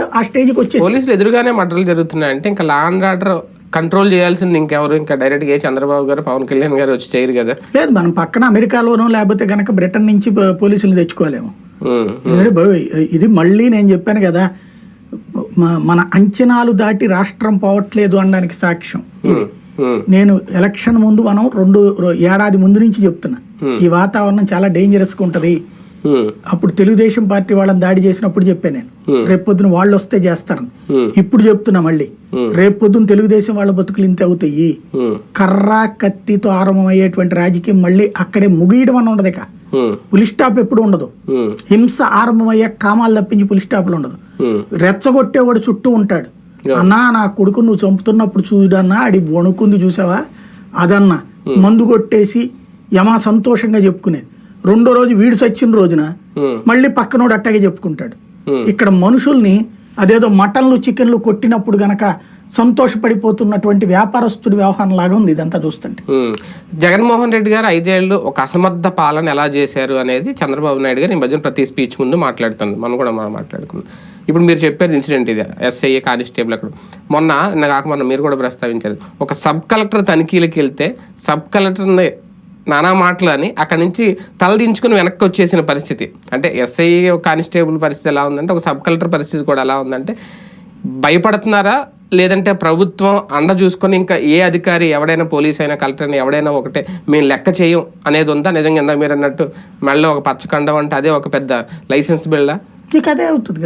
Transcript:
Point ఆ స్టేజ్కి వచ్చేసి పోలీసులు ఎదురుగానే మర్డర్లు జరుగుతున్నాయి అంటే ఇంకా లా అండ్ ఆర్డర్ కంట్రోల్ చేయాల్సింది ఇంకెవరు ఇంకా డైరెక్ట్గా ఏ చంద్రబాబు గారు పవన్ కళ్యాణ్ గారు వచ్చి చేయరు కదా. లేదు మనం పక్కన అమెరికాలోనో లేకపోతే కనుక బ్రిటన్ నుంచి పోలీసులు తెచ్చుకోలేము. ఇది మళ్ళీ నేను చెప్పాను కదా మన అంచనాలు దాటి రాష్ట్రం పోవట్లేదు అనడానికి సాక్ష్యం ఇది. నేను ఎలక్షన్ ముందు మనం రెండు ఏడాది ముందు నుంచి చెప్తున్నా. ఈ వాతావరణం చాలా డేంజరస్గా ఉంటుంది. అప్పుడు తెలుగుదేశం పార్టీ వాళ్ళని దాడి చేసినప్పుడు చెప్పాను నేను. రేపు పొద్దున వాళ్ళు వస్తే చేస్తారని Hmm. ఇప్పుడు చెప్తున్నా మళ్ళీ. రేపు పొద్దున తెలుగుదేశం వాళ్ళ బతుకులు ఇంత అవుతాయి. కర్ర కత్తితో ఆరంభమయ్యేటువంటి రాజకీయం మళ్ళీ అక్కడే ముగియడం అని ఉండదు ఇక. స్టాప్ ఎప్పుడు ఉండదు. హింస ఆరంభమయ్యే కామాలు తప్పించి పులి స్టాప్లు ఉండదు. రెచ్చగొట్టేవాడు చుట్టూ ఉంటాడు. అన్నా నా కొడుకు నువ్వు చంపుతున్నప్పుడు చూడన్నా అడి వణుకుంది చూసావా? అదన్నా. మందు కొట్టేసి యమా సంతోషంగా చెప్పుకునేది. రెండో రోజు వీడు సచ్చిన రోజున మళ్ళీ పక్కనోడు అట్టాగే చెప్పుకుంటాడు. ఇక్కడ మనుషుల్ని అదేదో మటన్లు చికెన్లు కొట్టినప్పుడు గనక సంతోషపడిపోతున్నటువంటి వ్యాపారస్తుడి వ్యవహారం లాగా ఉంది ఇదంతా చూస్తుంటే. జగన్మోహన్ రెడ్డి గారు ఐదేళ్ళు ఒక అసమర్థ పాలన ఎలా చేశారు అనేది చంద్రబాబు నాయుడు గారు ఈ మధ్యన ప్రతి స్పీచ్ ముందు మాట్లాడుతుంది మనం కూడా మనం మాట్లాడుకుందాం. ఇప్పుడు మీరు చెప్పారు ఇన్సిడెంట్ ఇది. ఎస్ఐ కానిస్టేబుల్ అక్కడ. మొన్న కాక మొన్న మీరు కూడా ప్రస్తావించారు. ఒక సబ్ కలెక్టర్ తనిఖీలకు వెళ్తే సబ్ కలెక్టర్ని నానా మాటలు అని అక్కడి నుంచి తలదించుకుని వెనక్కి వచ్చేసిన పరిస్థితి. అంటే ఎస్ఐ కానిస్టేబుల్ పరిస్థితి ఎలా ఉందంటే ఒక సబ్ కలెక్టర్ పరిస్థితి కూడా ఎలా ఉందంటే భయపడుతున్నారా? లేదంటే ప్రభుత్వం అండ చూసుకొని ఇంకా ఏ అధికారి ఎవడైనా పోలీస్ అయినా కలెక్టర్ అయినా ఎవడైనా ఒకటే మేము లెక్క చేయం అనేది ఉందా? నిజంగా ఇందాక మీరు అన్నట్టు మెళ్ళ ఒక పచ్చకండం అంటే అదే ఒక పెద్ద లైసెన్స్ బిల్డా? అదే అవుతుంది